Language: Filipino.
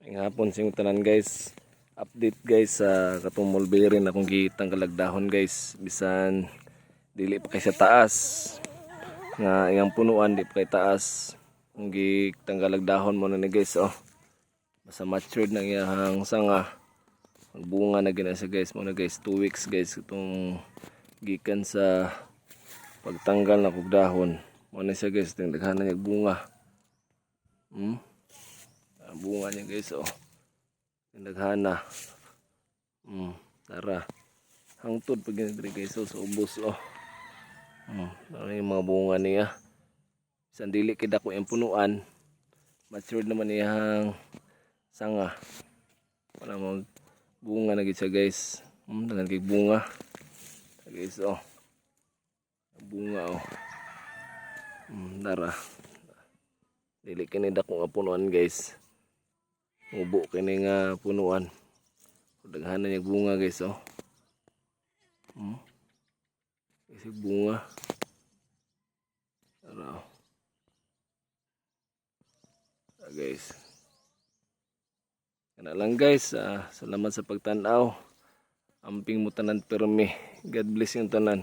Ngayong hapon sing tanan guys. Update guys sa katong mulberry na kung gitang kalagdahon guys. Bisan dili pa kay sa taas. Nga iyang punuan di pa kay taas. Kung gitang kalagdahon mo na ni guys oh. Basta matured na iyang sanga. Magbunga na gina siya guys. Muna guys 2 weeks guys itong gikan sa pagtanggal na kog dahon. Muna siya guys tingdaghanan niya bunga. Hmm? Bunga niya guys oh. Naghana. Hmm, tara. Hangtod pag ginagri guys oh, sa ubos oh. Hmm, ano yung mga bunga niya. Isang dili kay dako yung punuan. Matured naman niyang sanga. Wala mo bunga na siya guys. Hmm, dagan kay bunga. Guys oh. Bunga oh. Hmm, tara. Dili kini dako nga punuan guys. Mubo kini nga punuan. Daghan na bunga guys oh. Hmm. Kasi bunga. Tara oh. Ah, guys. Kana lang guys. Ah, salamat sa pagtanaw. Amping mo tanan permi. God bless yung tanan.